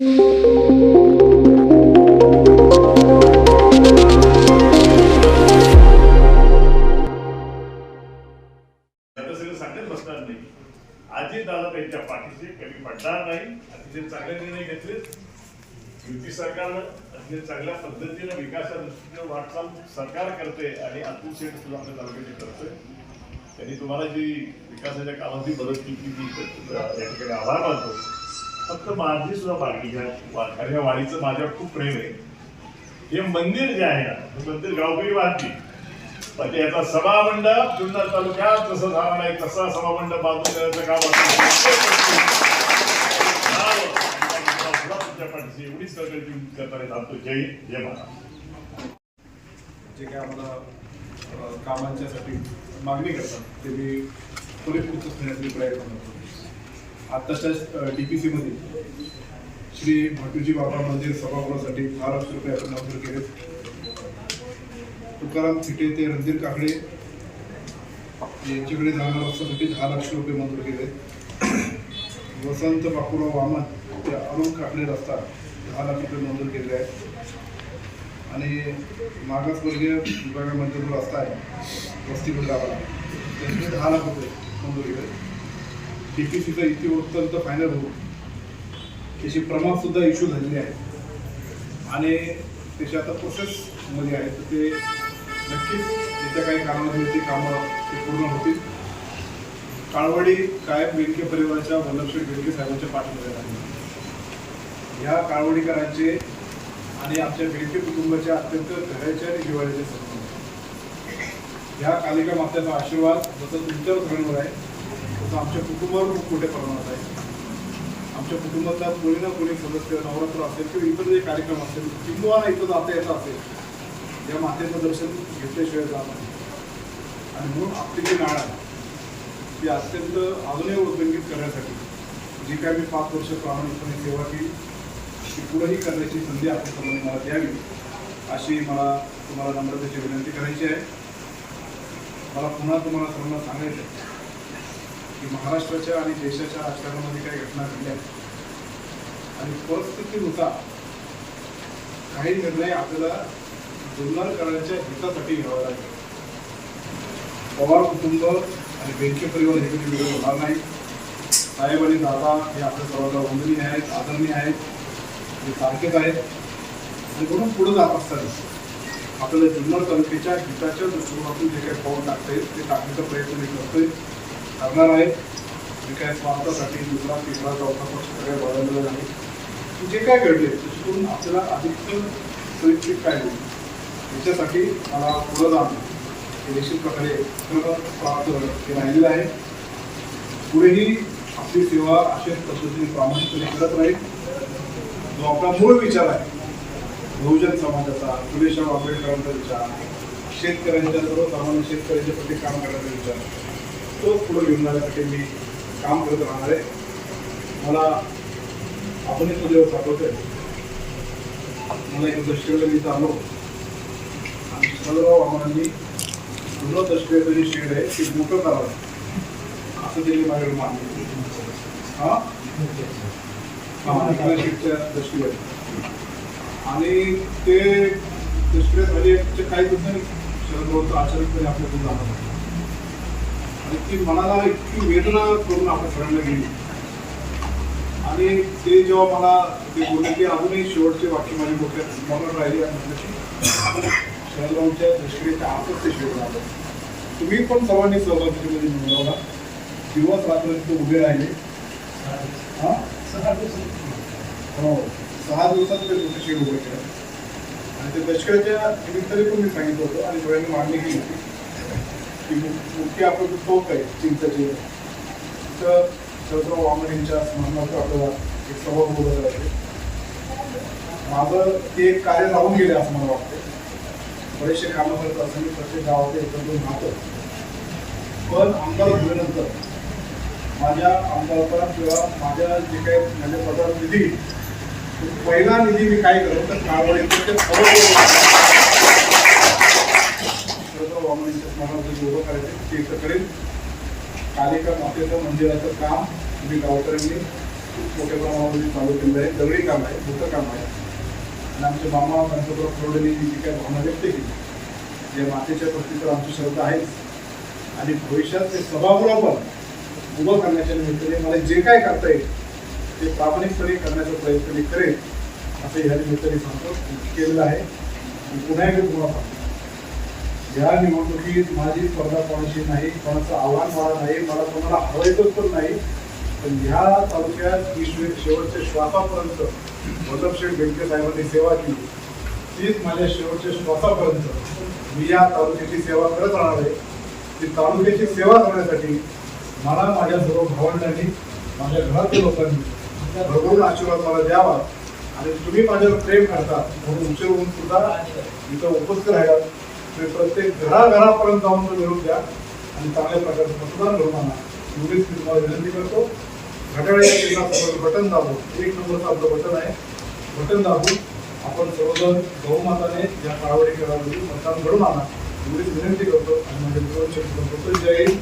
आजी दादा त्यांच्या पाठीशी कमी पडणार नाही. अतिशय चांगले निर्णय घेतले. युती सरकारनं अतिशय चांगल्या पद्धतीनं विकासाच्या दृष्टीने वाटचाल सरकार करते आणि अतुल शेठ सुद्धा आपल्या तालुक्याची करतोय त्यांनी तुम्हाला जी विकासाच्या कामाची मदत केली ती या ठिकाणी आभार मानतो. फक्त माझी सुद्धा बाकी घ्या. कारण या वाडीचं माझ्यावर खूप प्रेम आहे. हे मंदिर जे आहे ना मंदिर गावकरी बांधली पण म्हणजे याचा सभामंडप जुन्नर तालुक्यात जसं झालं नाही तसा सभामंडप बांधून देण्याचं काम असतं. एवढीच कळकळी करताना थांबतो जय जय महाराज जे काही आम्हाला कामांच्यासाठी मागणी करतात ते मी पुरेपूर करण्यासाठी प्रयत्न करतो. आत्ताच्या डी पी सीमध्ये श्री भटूजी बाबा मंदिर सभागृहासाठी दहा लक्ष रुपये आपण मंजूर केले तुकाराम थिटे ते रणधीर काकडे यांच्याकडे जाणार रस्त्यासाठी दहा लक्ष रुपये मंजूर केले वसंत बापूराव वामन ते अरुण काकडे रस्ता दहा लाख रुपये मंजूर केले आहेत. आणि मागासवर्गीय विभागामध्ये जो रस्ता आहे. वस्ती गावाला त्यांचे दहा लाख रुपये मंजूर केले टी पी सीचा इतिवृत्तांत फायनल होऊन त्याची प्रमाणसुद्धा इश्यू झालेली आहे. आणि त्याची आता प्रोसेसमध्ये आहे. तर ते नक्कीच येत्या काही काळामध्ये ती कामं ते पूर्ण होतील. काळवडी कायम बेडके परिवाराच्या वल्लभशेठ बेडके साहेबांच्या पाठीमध्ये राहिले. ह्या काळवडीकरांचे आणि आमच्या बेडके कुटुंबाच्या अत्यंत घराच्या आणि जिव्हाळ्याचे संबंध. ह्या कालिका मात्याचा आशीर्वाद जसं तुमच्यावर सगळ्यांवर आहे तसं आमच्या कुटुंबावर खूप मोठ्या प्रमाणात आहे. आमच्या कुटुंबातला कोणी ना कोणी सदस्य नवरात्र असेल किंवा इतर जे कार्यक्रम असेल किंवा इथं जाता येत असेल या मातेचं दर्शन घेतल्याशिवाय जात नाही. आणि म्हणून आपली जी नाळ आहे ती अत्यंत अजूनही उद्योगित करण्यासाठी जी काय मी पाच वर्ष प्रामाणिकपणे सेवा केली ती पुढेही करण्याची संधी आपल्या सर्वांनी मला द्यावी अशी मला तुम्हाला नम्रतेची विनंती करायची आहे. मला पुन्हा तुम्हाला सर्वांना सांगायचं आहे की महाराष्ट्राच्या आणि देशाच्या राजकारणामध्ये काही घटना घडल्या आणि परिस्थितीनुसार काही निर्णय आपल्याला जुन्नरकरांच्या हितासाठी घ्यावा लागेल. पवार कुटुंब आणि बेंके परिवार हे कधी विरोध होणार नाही. साहेब आणि दादा हे आपल्या सर्वांना वंदनीय आहेत आदरणीय आहेत. हे सारखेच आहेत. आणि म्हणून पुढे जात असताना आपल्याला जुन्नर तालुक्याच्या हिताच्या दृष्टिकोनातून जे काही पाऊल टाकता येईल ते टाकण्याचा प्रयत्न मी करतोय. करणार आहे जे काय स्वार्थासाठी दुसरा तिसरा चौथा पक्ष सगळ्या बदललेलं नाही जे काय घडले त्याच्यातून आपल्याला अधिक सुरक्षित काय होईल? याच्यासाठी मला पुढं जाणं हे निश्चित प्रकारे प्राप्त हे राहिलेलं आहे. पुढेही आपली सेवा अशाच पद्धतीने प्रामाणिकपणे करत राहील. जो आपला मूळ विचार आहे बहुजन समाजाचा फुलेशाह आंबेडकरांचा विचार शेतकऱ्यांच्या सर्वसामान्य शेतकऱ्यांच्या प्रति काम करण्याचा विचार. तो पुढे घेऊन जाण्यासाठी मी काम करत राहणार आहे. मला आपण तो दिवस आहे मला एक दशकेला मी चाललो आणि शरदराव आम्हालांनी दुसरं दशकेचं जे शेड आहे ते मोठं करावं. असं त्यांनी माझ्याकडे मानले हा? शेडच्या दशकेवर आणि ते दशक्रिया झाली काही दिवसांनी शरद अचानकपणे आपल्या दूर जाणार आणि ती मनाला इतकी वेदना करून आपल्या सगळ्यांना गेली. आणि ते जेव्हा मला ते बोलले की अजूनही शेवटचे वाक्य माझ्या डोक्यात स्मरण राहिले आणि म्हटलं की शरदरावच्या दशक्रियेच्या आतच ते शेवट आलं. तुम्ही पण सर्वांनी सहभागीमध्ये मिळवला दिवस रात्र तिथे उभे राहिले. हा? हो. सहा दिवसात ते मोठे शेड उभे केलं आणि ते लष्कराच्या निमित्ताने पण मी सांगितलं होतं आणि सगळ्यांनी मागणी केली होती. की मुख्य आपलं जो टोक आहे चिंताचे. तिथं शरदराव वामन यांच्या स्मरणार्थ आपल्याला एक सभा बोलत राहते माझं ते एक कार्य राहून गेले असं मला वाटतं बरेचसे कामं करत असताना प्रत्येक गावात एकत्र राहतं. पण आमदार झाल्यानंतर माझ्या आमदारचा किंवा माझ्या जे काही माझ्या पदाचा निधी पहिला निधी मी काय करतो तर काळवड येतो शरदराव उभं करायचं ते करेल कालिका मातेचं मंदिराचं काम तुम्ही गावकऱ्यांनी खूप मोठ्या प्रमाणामध्ये चालू केलेलं आहे. दगडी काम आहे मोठं काम आहे. आणि आमचे मामा पंतप्रधान खरोडेंनी जी काय भावना व्यक्त केली या मातेच्या प्रतीचं आमची श्रद्धा आहेच. आणि भविष्यात ते सभागृह पण उभं करण्याच्या निमित्ताने मला जे काय करता येईल ते प्रामाणिकपणे करण्याचा प्रयत्न मी करेल असं ह्या निमित्ताने सांगतो. केलेलं आहे. पुन्हा एकदा तुम्हाला सांगतो. या निवडणुकीत माझी स्पर्धा कोणाशी नाही कोणाचं आव्हान मला नाही मला कोणाला हवायचंच पण नाही पण ह्या तालुक्यात शेवटच्या श्वासापर्यंत वल्लभशेठ बेंके साहेबांनी सेवा केली. तीच माझ्या शेवटच्या श्वासापर्यंत मी या तालुक्याची सेवा करत राहणार आहे. ती तालुक्याची सेवा करण्यासाठी मला माझ्या सर्व भावंडांनी माझ्या घरातील लोकांनी भरभरून आशीर्वाद मला द्यावा आणि तुम्ही माझ्यावर प्रेम करता म्हणून उशीर होऊन सुद्धा इथं उपस्थित राहिला आणि प्रत्येक घराघरापर्यंत जाऊन तो निरोप द्या आणि चांगल्या प्रकारचं मतदान घडून आणा. एवढीच मी तुम्हाला विनंती करतो. घड्याळ बटन दाबून एक नंबरचं आपलं बटन आहे. बटन दाबून आपण सर्वजण बहुमताने या काळावडी खेळावरती मतदान घडून आणा. एवढीच विनंती करतो आणि माझ्या जय हिंद.